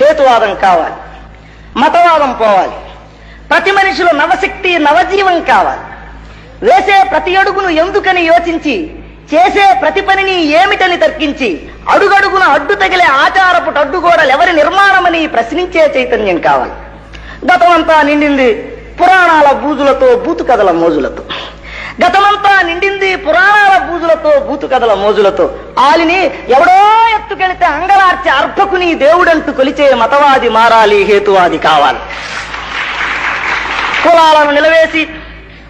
హేతువాదం కావాలి. మతవాదం పోవాలి. ప్రతి మనిషిలో నవశక్తి నవజీవం కావాలి. వేసే ప్రతి అడుగును ఎందుకని యోచించి చేసే ప్రతి పనిని ఏమిటని తర్కించి అడుగడుగున అడ్డు తగిలే ఆచారపు అడ్డుగోడలు ఎవరి నిర్మాణమని ప్రశ్నించే చైతన్యం కావాలి. గతమంతా నిండింది పురాణాల బూజులతో బూతు కథల మోజులతో. గతమంతా నిండింది పురాణాల బూజులతో బూతు కథల మోజులతో. ఆలిని ఎవడో ఎత్తుకెళితే అంగలార్చి అర్థకుని దేవుడంటూ కొలిచే మతవాది మారాలి హేతువాది కావాలి. కులాలను నిలవేసి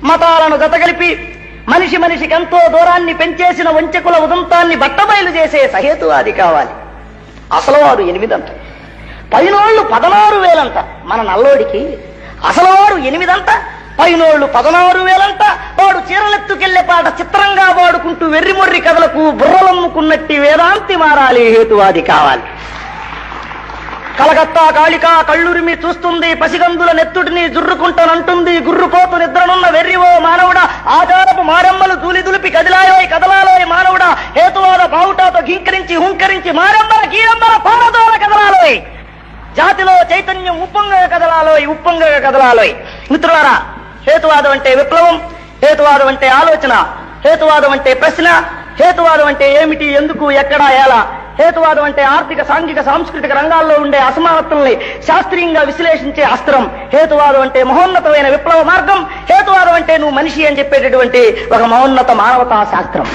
మతాలను గతగలిపి మనిషి మనిషికి ఎంతో దూరాన్ని పెంచేసిన వంచకుల ఉదంతాన్ని బట్టబయలు చేసే సహేతువాది కావాలి. అసలు వారు ఎనిమిదంట. పైనోళ్ళు పదనారు వేలంట. మన నల్లోడికి అసలు వారు ఎనిమిదంట. పైనోళ్ళు పదనారు వేలంట. వాడు చీరలెత్తుకెళ్ళే పాట చిత్రంగా వెర్రిమొర్రి కథలకు బుర్రలమ్ముకున్నట్టి వేదాంతి మారాలి హేతువాది కావాలి. కలకత్తా కాళిక కళ్ళురిమి చూస్తుంది పసిగందుల నెత్తుడిని జుర్రుకుంటానంటుంది గుర్రుపోతు నిద్రనున్న వెర్రివో మానవుడా ఆచారపు మారమ్మలు దూలి దులిపి కదిలాయోయ్ కదలాలోయ్ మానవుడా హేతువాద బావుటాతో గింకరించి హుంకరించి మారమ్మల గీరమ్మల పారదోల కదలాలోయ్. జాతిలో చైతన్యం ఉప్పొంగ కదలాలోయ్ ఉప్పొంగ కదలాలోయ్. మిత్రులారా హేతువాదం అంటే విప్లవం హేతువాదం అంటే ఆలోచన. హేతువాదం అంటే ప్రశ్న హేతువాదం అంటే ఏమిటి ఎందుకు ఎక్కడ ఎలా? హేతువాదం అంటే ఆర్థిక సాంఘిక సాంస్కృతిక రంగాల్లో ఉండే అసమానతల్ని శాస్త్రీయంగా విశ్లేషించే అస్త్రం. హేతువాదం అంటే మహోన్నతమైన విప్లవ మార్గం. హేతువాదం అంటే నువ్వు మనిషి అని చెప్పేటటువంటి ఒక మహోన్నత మానవతా శాస్త్రం.